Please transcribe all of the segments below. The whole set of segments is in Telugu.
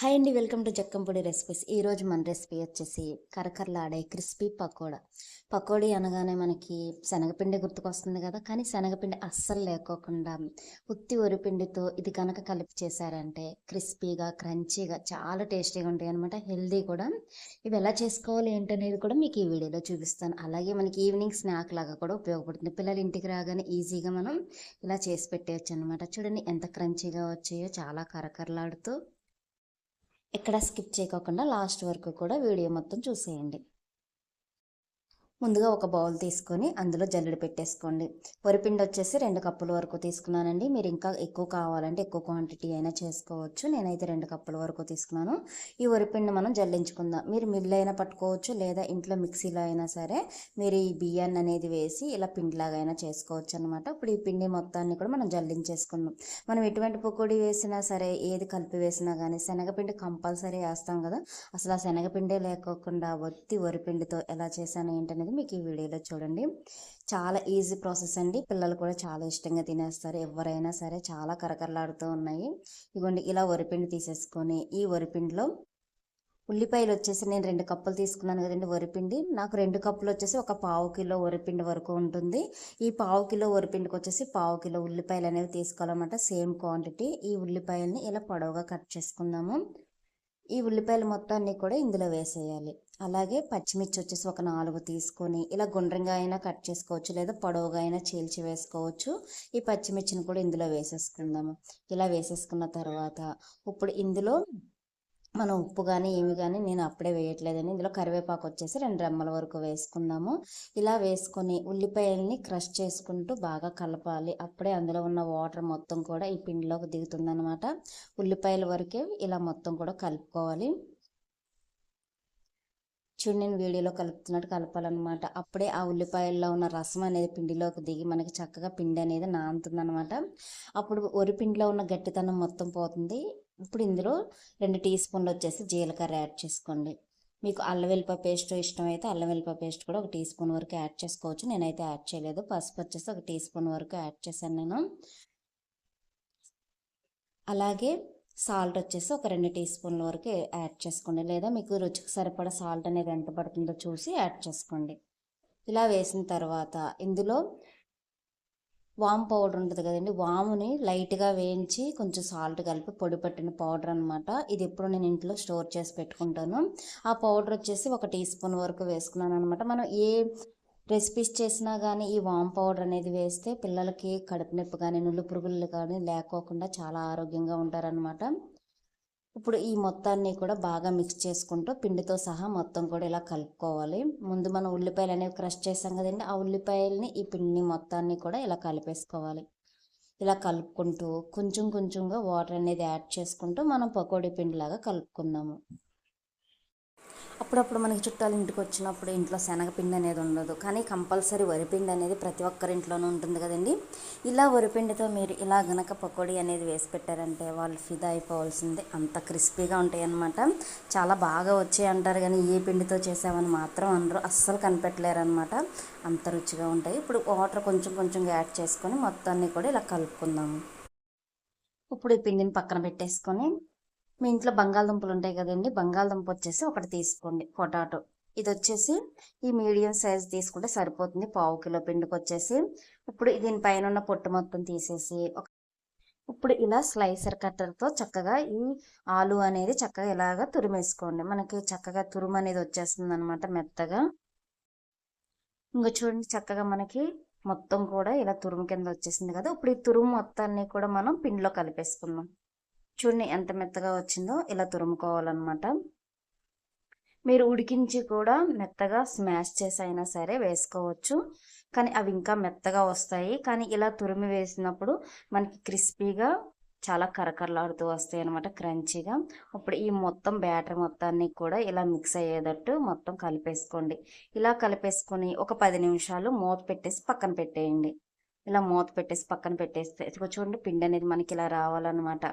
హాయ్ అండి వెల్కమ్ టు జక్కంపొడి రెసిపీస్. ఈరోజు మన రెసిపీ వచ్చేసి కరకరలాడే క్రిస్పీ పకోడా. పకోడీ అనగానే మనకి శనగపిండి గుర్తుకొస్తుంది కదా కానీ శనగపిండి అస్సలు లేకోకుండా ఉత్తి ఒరిపిండితో ఇది కనుక కలిపి చేశారంటే క్రిస్పీగా క్రంచీగా చాలా టేస్టీగా ఉంటాయి అనమాట హెల్దీ కూడా. ఇవి ఎలా చేసుకోవాలి ఏంటనేది కూడా మీకు ఈ వీడియోలో చూపిస్తాను. అలాగే మనకి ఈవినింగ్ స్నాక్ లాగా కూడా ఉపయోగపడుతుంది. పిల్లలు ఇంటికి రాగానే ఈజీగా మనం ఇలా చేసి పెట్టేయచ్చు అనమాట చూడండి ఎంత క్రంచీగా వచ్చాయో చాలా కరకరలాడుతూ ఎక్కడ స్కిప్ చేయకోకుండా లాస్ట్ వరకు కూడా వీడియో మొత్తం చూసేయండి. ముందుగా ఒక బౌల్ తీసుకొని అందులో జల్లెడ పెట్టేసుకోండి. వరిపిండి వచ్చేసి రెండు కప్పుల వరకు తీసుకున్నానండి. మీరు ఇంకా ఎక్కువ కావాలంటే ఎక్కువ క్వాంటిటీ అయినా చేసుకోవచ్చు. నేనైతే రెండు కప్పుల వరకు తీసుకున్నాను. ఈ వరిపిండి మనం జల్లించుకుందాం. మీరు మిల్లు అయినా పట్టుకోవచ్చు లేదా ఇంట్లో మిక్సీలో అయినా సరే మీరు ఈ బియ్యాన్ని అనేది వేసి ఇలా పిండిలాగా అయినా చేసుకోవచ్చు అనమాట ఇప్పుడు ఈ పిండి మొత్తాన్ని కూడా మనం జల్లించేసుకుందాం. మనం ఎటువంటి పకోడీ వేసినా సరే ఏది కలిపి వేసినా కానీ శనగపిండి కంపల్సరీ వేస్తాం కదా. అసలు ఆ శనగపిండే లేకోకుండా ఒత్తి వరిపిండితో ఎలా చేశాను ఏంటనేది మీకు ఈ వీడియోలో చూడండి. చాలా ఈజీ ప్రాసెస్ అండి. పిల్లలు కూడా చాలా ఇష్టంగా తినేస్తారు. ఎవరైనా సరే చాలా కరకరలాడుతూ ఉన్నాయి. ఇవ్వండి ఇలా వరిపిండి తీసేసుకొని ఈ వరిపిండిలో ఉల్లిపాయలు వచ్చేసి నేను రెండు కప్పులు తీసుకున్నాను కదండి వరిపిండి. నాకు రెండు కప్పులు వచ్చేసి ఒక పావు కిలో వరిపిండి వరకు ఉంటుంది. ఈ పావు కిలో వరిపిండికి వచ్చేసి పావు కిలో ఉల్లిపాయలు అనేవి తీసుకోవాలన్నమాట. Same quantity. ఈ ఉల్లిపాయలని ఇలా పొడవుగా కట్ చేసుకుందాము. ఈ ఉల్లిపాయలు మొత్తాన్ని కూడా ఇందులో వేసేయాలి. అలాగే పచ్చిమిర్చి వచ్చేసి ఒక నాలుగు తీసుకొని ఇలా గుండ్రంగా అయినా కట్ చేసుకోవచ్చు లేదా పొడవుగా అయినా చీల్చి వేసుకోవచ్చు. ఈ పచ్చిమిర్చిని కూడా ఇందులో వేసేసుకుందాము. ఇలా వేసేసుకున్న తర్వాత ఇప్పుడు ఇందులో మనం ఉప్పు కానీ ఏమి కానీ నేను అప్పుడే వేయట్లేదని ఇందులో కరివేపాకు వచ్చేసి రెండు రెమ్మల వరకు వేసుకుందాము ఇలా వేసుకొని ఉల్లిపాయల్ని క్రష్ చేసుకుంటూ బాగా కలపాలి. అప్పుడే అందులో ఉన్న వాటర్ మొత్తం కూడా ఈ పిండిలోకి దిగుతుందనమాట ఉల్లిపాయల వరకే ఇలా మొత్తం కూడా కలుపుకోవాలి. చూడు నేను వీడియోలో కలుపుతున్నట్టు కలపాలన్నమాట. అప్పుడే ఆ ఉల్లిపాయల్లో ఉన్న రసం అనేది పిండిలోకి దిగి మనకి చక్కగా పిండి అనేది నానుతుందన్నమాట. అప్పుడు వరి పిండిలో ఉన్న గట్టితనం మొత్తం పోతుంది. ఇప్పుడు ఇందులో రెండు టీ స్పూన్లు వచ్చేసి జీలకర్ర యాడ్ చేసుకోండి. మీకు అల్లం వెల్ప పేస్ట్ ఇష్టం అయితే అల్లం వెల్లిపాయ పేస్ట్ కూడా ఒక టీ స్పూన్ వరకు యాడ్ చేసుకోవచ్చు. నేనైతే యాడ్ చేయలేదు. పసుపు వచ్చేసి ఒక టీ స్పూన్ వరకు యాడ్ చేశాను నేను. అలాగే సాల్ట్ వచ్చేసి ఒక రెండు టీ స్పూన్ల వరకు యాడ్ చేసుకోండి. లేదా మీకు రుచికి సరిపడా సాల్ట్ అనేది ఎంత పడుతుందో చూసి యాడ్ చేసుకోండి. ఇలా వేసిన తర్వాత ఇందులో వామ్ పౌడర్ ఉంటుంది కదండి. వాముని లైట్గా వేయించి కొంచెం సాల్ట్ కలిపి పొడి పట్టిన పౌడర్ అనమాట ఇది ఎప్పుడు నేను ఇంట్లో స్టోర్ చేసి పెట్టుకుంటాను. ఆ పౌడర్ వచ్చేసి ఒక టీ స్పూన్ వరకు వేసుకున్నాను అనమాట మనం ఏ రెసిపీస్ చేసినా కానీ ఈ వామ్ పౌడర్ అనేది వేస్తే పిల్లలకి కడుపు నొప్పి కానీ నుళ్ళు పురుగులు కానీ లేకోకుండా చాలా ఆరోగ్యంగా ఉంటారనమాట ఇప్పుడు ఈ మొత్తాన్ని కూడా బాగా మిక్స్ చేసుకుంటూ పిండితో సహా మొత్తం కూడా ఇలా కలుపుకోవాలి. ముందు మనం ఉల్లిపాయలు అనేవి క్రష్ చేసాం కదండి ఆ ఉల్లిపాయల్ని ఈ పిండిని మొత్తాన్ని కూడా ఇలా కలిపేసుకోవాలి. ఇలా కలుపుకుంటూ కొంచెం కొంచెంగా వాటర్ అనేది యాడ్ చేసుకుంటూ మనం పకోడీ పిండిలాగా కలుపుకుందాము. అప్పుడప్పుడు మనకి చుట్టాలు ఇంటికి వచ్చినప్పుడు ఇంట్లో శనగపిండి అనేది ఉండదు. కానీ కంపల్సరీ వరిపిండి అనేది ప్రతి ఒక్కరింట్లోనూ ఉంటుంది కదండి. ఇలా వరిపిండితో మీరు ఇలా గనక పకోడీ అనేది వేసి పెట్టారంటే వాళ్ళు ఫిదా అయిపోవాల్సిందే. అంత క్రిస్పీగా ఉంటాయి అన్నమాట చాలా బాగా వచ్చాయి అంటారు కానీ ఏ పిండితో చేసామని మాత్రం అందరూ అస్సలు కనిపెట్టలేరు అనమాట అంత రుచిగా ఉంటాయి. ఇప్పుడు వాటర్ కొంచెం కొంచెం యాడ్ చేసుకొని మొత్తాన్ని కూడా ఇలా కలుపుకుందాము. ఇప్పుడు ఈ పిండిని పక్కన పెట్టేసుకొని మీ ఇంట్లో బంగాళదుంపలు ఉంటాయి కదండి బంగాళదుంప వచ్చేసి ఒకటి తీసుకోండి పొటాటో. ఇది వచ్చేసి ఈ మీడియం సైజ్ తీసుకుంటే సరిపోతుంది పావు కిలో పిండికి వచ్చేసి. ఇప్పుడు దీనిపైన ఉన్న పొట్టు మొత్తం తీసేసి ఒక ఇప్పుడు ఇలా స్లైసర్ కట్టర్తో చక్కగా ఈ ఆలు అనేది చక్కగా ఇలాగా తురిమేసుకోండి. మనకి చక్కగా తురుము అనేది వచ్చేస్తుంది అనమాట మెత్తగా. ఇంకా చూడండి చక్కగా మనకి మొత్తం కూడా ఇలా తురుము కింద వచ్చేసింది కదా. ఇప్పుడు ఈ తురుము మొత్తాన్ని కూడా మనం పిండిలో కలిపేసుకుందాం. చూడండి ఎంత మెత్తగా వచ్చిందో ఇలా తురుముకోవాలన్నమాట. మీరు ఉడికించి కూడా మెత్తగా స్మాష్ చేసి అయినా సరే వేసుకోవచ్చు. కానీ అవి ఇంకా మెత్తగా వస్తాయి. కానీ ఇలా తురిమి వేసినప్పుడు మనకి క్రిస్పీగా చాలా కరకరలాడుతూ వస్తాయి అనమాట క్రంచీగా. ఇప్పుడు ఈ మొత్తం బ్యాటర్ మొత్తాన్ని కూడా ఇలా మిక్స్ అయ్యేటట్టు మొత్తం కలిపేసుకోండి. ఇలా కలిపేసుకొని ఒక పది నిమిషాలు మూత పెట్టేసి పక్కన పెట్టేయండి. ఇలా మూత పెట్టేసి పక్కన పెట్టేస్తే చూడండి పిండి అనేది మనకి ఇలా రావాలన్నమాట.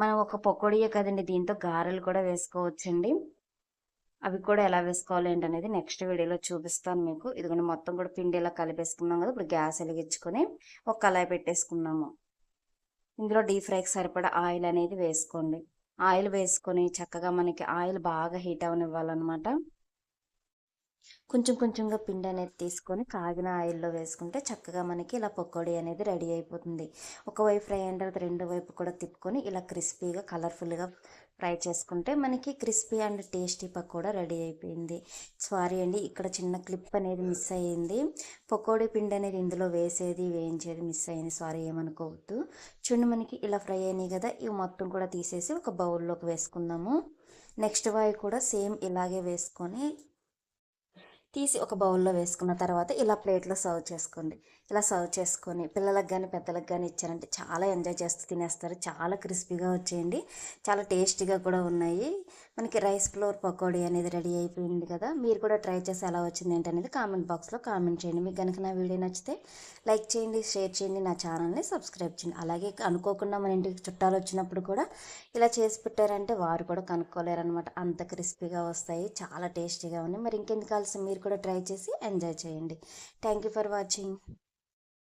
మనం ఒక పకోడీయే కదండి దీంతో గారెలు కూడా వేసుకోవచ్చండి. అవి కూడా ఎలా వేసుకోవాలి ఏంటనేది నెక్స్ట్ వీడియోలో చూపిస్తాను మీకు. ఇదిగోండి మొత్తం కూడా పిండి ఇలా కలిపేసుకున్నాం కదా ఇప్పుడు గ్యాస్ వెలిగించుకొని ఒక కళాయి పెట్టేసుకున్నాము. ఇందులో డీప్ ఫ్రైకి సరిపడా ఆయిల్ అనేది వేసుకోండి. ఆయిల్ వేసుకొని చక్కగా మనకి ఆయిల్ బాగా హీట్ అవనివ్వాలన్నమాట కొంచెం కొంచెంగా పిండి అనేది తీసుకొని కాగిన ఆయిల్లో వేసుకుంటే చక్కగా మనకి ఇలా పకోడీ అనేది రెడీ అయిపోతుంది. ఒకవైపు ఫ్రై అయిన తర్వాత రెండు వైపు కూడా తిప్పుకొని ఇలా క్రిస్పీగా కలర్ఫుల్గా ఫ్రై చేసుకుంటే మనకి crispy and tasty pakoda ready అయిపోయింది. సారీ అండి ఇక్కడ చిన్న క్లిప్ అనేది మిస్ అయ్యింది. పకోడీ పిండి అనేది ఇందులో వేసేది వేయించేది మిస్ అయింది. సారీ ఏమనుకోవద్దు. చూడండి మనకి ఇలా ఫ్రై అయినాయి కదా ఇవి మొత్తం కూడా తీసేసి ఒక బౌల్లోకి వేసుకుందాము. నెక్స్ట్ వాయి కూడా సేమ్ ఇలాగే వేసుకొని తీసి ఒక బౌల్లో వేసుకున్న తర్వాత ఇలా ప్లేట్లో సర్వ్ చేసుకోండి. ఇలా సర్వ్ చేసుకొని పిల్లలకు కానీ పెద్దలకు కానీ ఇచ్చారంటే చాలా ఎంజాయ్ చేస్తూ తినేస్తారు. చాలా క్రిస్పీగా వచ్చేయండి. చాలా టేస్టీగా కూడా ఉన్నాయి. మనకి రైస్ ఫ్లోర్ పకోడీ అనేది రెడీ అయిపోయింది కదా. మీరు కూడా ట్రై చేసి ఎలా వచ్చింది ఏంటనేది కామెంట్ బాక్స్లో కామెంట్ చేయండి. మీకు కనుక నా వీడియో నచ్చితే లైక్ చేయండి షేర్ చేయండి నా ఛానల్ని సబ్స్క్రైబ్ చేయండి. అలాగే అనుకోకుండా మన ఇంటికి చుట్టాలు వచ్చినప్పుడు కూడా ఇలా చేసి పెట్టారంటే వారు కూడా కనుక్కోలేరు అనమాట అంత క్రిస్పీగా వస్తాయి చాలా టేస్టీగా ఉన్నాయి. మరి ఇంకెందుకు కలిసి మీరు కూడా ట్రై చేసి ఎంజాయ్ చేయండి. Thank you for watching.